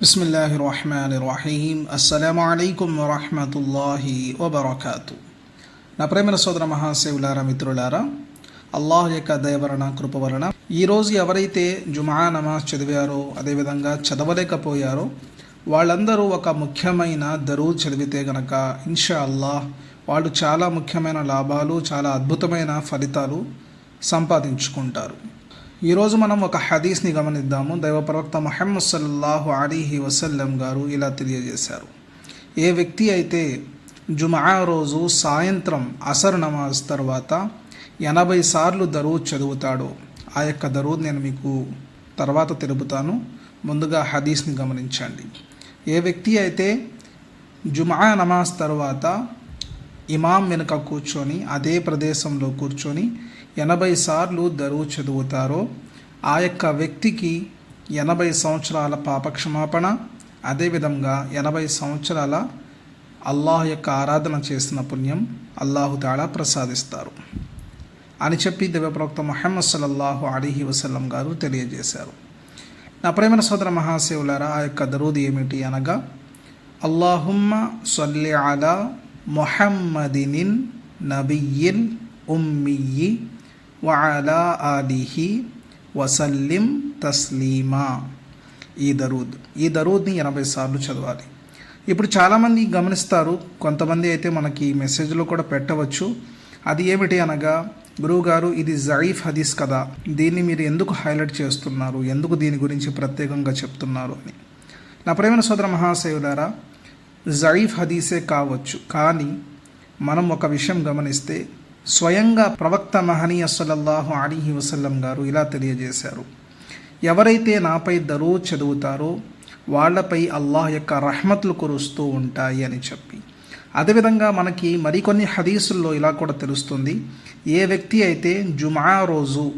బిస్మిల్లాహి రహమాన్ రహీం అస్సలం అయికం వరహమతుల్లాహి వబర్కాతు. నా ప్రేమల సోదర మహాసేవులారా మిత్రులారా అల్లాహ్ యొక్క దయవరణ కృప వలన ఈరోజు ఎవరైతే జుమా నమాజ్ చదివారో అదేవిధంగా చదవలేకపోయారో వాళ్ళందరూ ఒక ముఖ్యమైన దరువు చదివితే గనక ఇన్షా అల్లాహ్ వాళ్ళు చాలా ముఖ్యమైన లాభాలు చాలా అద్భుతమైన ఫలితాలు సంపాదించుకుంటారు. ఈరోజు మనం ఒక హదీస్ని గమనిద్దాము. దైవ ప్రవక్త మహమ్మద్ సల్లాహు అలీహి వసల్లం గారు ఇలా తెలియజేశారు. ఏ వ్యక్తి అయితే జుమా రోజు సాయంత్రం అసర్ నమాజ్ తర్వాత ఎనభై సార్లు దరూద్ చదువుతాడో ఆ యొక్క దరూద్ నేను మీకు తర్వాత తెలుపుతాను. ముందుగా హదీస్ని గమనించండి. ఏ వ్యక్తి అయితే జుమా నమాజ్ తర్వాత ఇమాం వెనుక కూర్చొని అదే ప్రదేశంలో కూర్చొని ఎనభై సార్లు దరువు చదువుతారో ఆ యొక్క వ్యక్తికి ఎనభై సంవత్సరాల పాపక్షమాపణ అదేవిధంగా ఎనభై సంవత్సరాల అల్లాహ్ యొక్క ఆరాధన చేసిన పుణ్యం అల్లాహు తాళా ప్రసాదిస్తారు అని చెప్పి దివ్యప్రవక్త మహమ్మద్ సల్లల్లాహు అలీహి వసల్లం గారు తెలియజేశారు. నా ప్రేమ సోదర మహాశివులారా ఆ యొక్క దరూది ఏమిటి అనగా అల్లాహుమ్మ సల్లి అలా మొహమ్మదినిన్ నబియిల్ ఉమ్మియి వఅలా ఆలిహి వసల్లిం తస్లీమా ఈ దరూద్. ఈ దరూద్ని ఎనభై సార్లు చదవాలి. ఇప్పుడు చాలామంది గమనిస్తారు కొంతమంది అయితే మనకి మెసేజ్లో కూడా పెట్టవచ్చు. అది ఏమిటి అనగా గురువుగారు ఇది జయీఫ్ హదీస్ కదా దీన్ని మీరు ఎందుకు హైలైట్ చేస్తున్నారు ఎందుకు దీని గురించి ప్రత్యేకంగా చెప్తున్నారు అని. నా ప్రేమ సోదర మహాశయులారా జయీఫ్ హదీసే కావచ్చు కానీ మనం ఒక విషయం గమనిస్తే స్వయంగా ప్రవక్త మహనీయ సల్లల్లాహు అలీహి వసల్లం గారు ఇలా తెలియజేశారు. ఎవరైతే నాపై దరూ చదువుతారో వాళ్ళపై అల్లాహ్ యొక్క రహమతులు కురుస్తూ ఉంటాయి అని చెప్పి. అదేవిధంగా మనకి మరికొన్ని హదీసుల్లో ఇలా కూడా తెలుస్తుంది. ఏ వ్యక్తి అయితే జుమా రోజు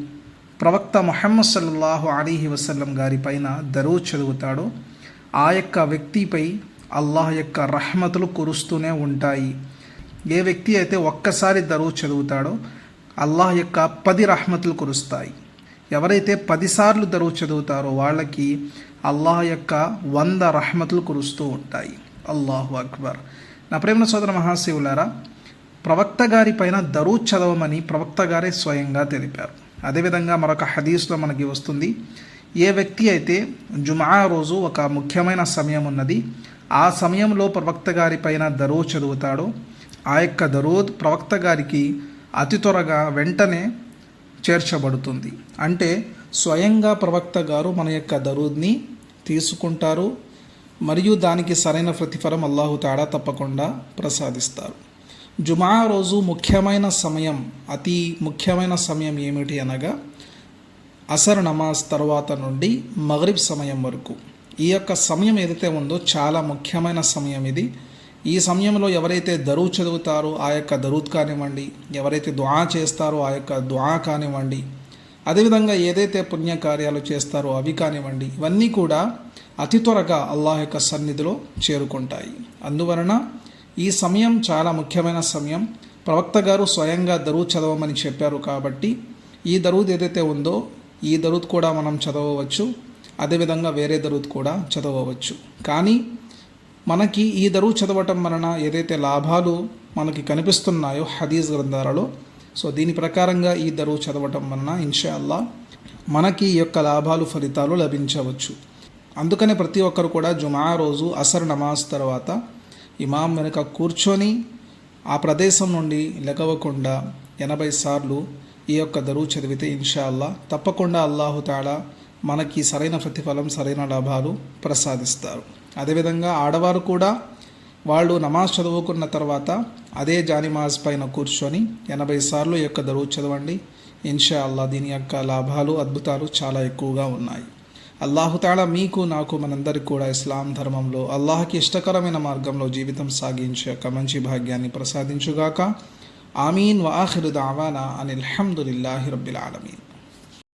ప్రవక్త మొహమ్మద్ సల్లల్లాహు అలీహి వసల్లం గారి పైన దరూ చదువుతాడో ఆ యొక్క వ్యక్తిపై అల్లాహ్ యొక్క రహమతులు కురుస్తూనే ఉంటాయి. ఏ వ్యక్తి అయితే ఒక్కసారి దరువు చదువుతాడో అల్లాహ్ యొక్క పది రహమతులు కురుస్తాయి. ఎవరైతే పదిసార్లు దరువు చదువుతారో వాళ్ళకి అల్లాహ్ యొక్క వంద రహమతులు కురుస్తూ ఉంటాయి. అల్లాహు అక్బర్. నా ప్రేమ సోదర మహాశివులారా ప్రవక్త గారి పైన దరువు చదవమని ప్రవక్త గారే స్వయంగా తెలిపారు. అదేవిధంగా మరొక హదీస్లో మనకి వస్తుంది ఏ వ్యక్తి అయితే జుమా రోజు ఒక ముఖ్యమైన సమయం ఉన్నది ఆ సమయంలో ప్రవక్త గారి పైన దరువు చదువుతాడో ఆ యొక్క దరూద్ ప్రవక్త గారికి అతి త్వరగా వెంటనే చేర్చబడుతుంది. అంటే స్వయంగా ప్రవక్త గారు మన యొక్క దరూద్ని తీసుకుంటారు మరియు దానికి సరైన ప్రతిఫలం అల్లాహు తాడా తప్పకుండా ప్రసాదిస్తారు. జుమా రోజు ముఖ్యమైన సమయం అతి ముఖ్యమైన సమయం ఏమిటి అనగా అసర్ నమాజ్ తర్వాత నుండి మగరిబ్ సమయం వరకు. ఈ యొక్క సమయం ఏదైతే ఉందో చాలా ముఖ్యమైన సమయం ఇది. ఈ సమయంలో ఎవరైతే దరువు చదువుతారో ఆ యొక్క దరూద్ కానివ్వండి ఎవరైతే దుఆ చేస్తారో ఆ యొక్క దుఆ కానివ్వండి అదేవిధంగా ఏదైతే పుణ్యకార్యాలు చేస్తారో అవి కానివ్వండి ఇవన్నీ కూడా అతి త్వరగా అల్లాహ్ యొక్క సన్నిధిలో చేరుకుంటాయి. అందువలన ఈ సమయం చాలా ముఖ్యమైన సమయం. ప్రవక్త గారు స్వయంగా దరువు చదవమని చెప్పారు కాబట్టి ఈ దరూద్ ఏదైతే ఉందో ఈ దరూద్ కూడా మనం చదవవచ్చు. అదేవిధంగా వేరే దరూద్ కూడా చదవవచ్చు. కానీ మనకి ఈ దరువు చదవటం వలన ఏదైతే లాభాలు మనకి కనిపిస్తున్నాయో హదీజ్ గ్రంథాలలో సో దీని ప్రకారంగా ఈ దరువు చదవటం వలన ఇన్షాల్లా మనకి ఈ యొక్క లాభాలు ఫలితాలు లభించవచ్చు. అందుకనే ప్రతి ఒక్కరు కూడా జుమా రోజు అసర్ నమాజ్ తర్వాత ఇమాం వెనుక కూర్చొని ఆ ప్రదేశం నుండి లెగవకుండా ఎనభై సార్లు ఈ యొక్క దరువు చదివితే ఇన్షాల్లా తప్పకుండా అల్లాహుతాడా మనకి సరైన ప్రతిఫలం సరైన లాభాలు ప్రసాదిస్తారు. అదేవిధంగా ఆడవారు కూడా వాళ్ళు నమాజ్ చదువుకున్న తర్వాత అదే జానిమాజ్ పైన కూర్చొని ఎనభై సార్లు యొక్క దరువు చదవండి. ఇన్షా అల్లా దీని యొక్క లాభాలు అద్భుతాలు చాలా ఎక్కువగా ఉన్నాయి. అల్లాహుతాళ మీకు నాకు మనందరికి కూడా ఇస్లాం ధర్మంలో అల్లాహకి ఇష్టకరమైన మార్గంలో జీవితం సాగించే యొక్క మంచి భాగ్యాన్ని ప్రసాదించుగాక. ఆమీన్. వాహిరు దావానా అని అల్హమ్దుల్లాహి రబ్బిల్ ఆలమీన్.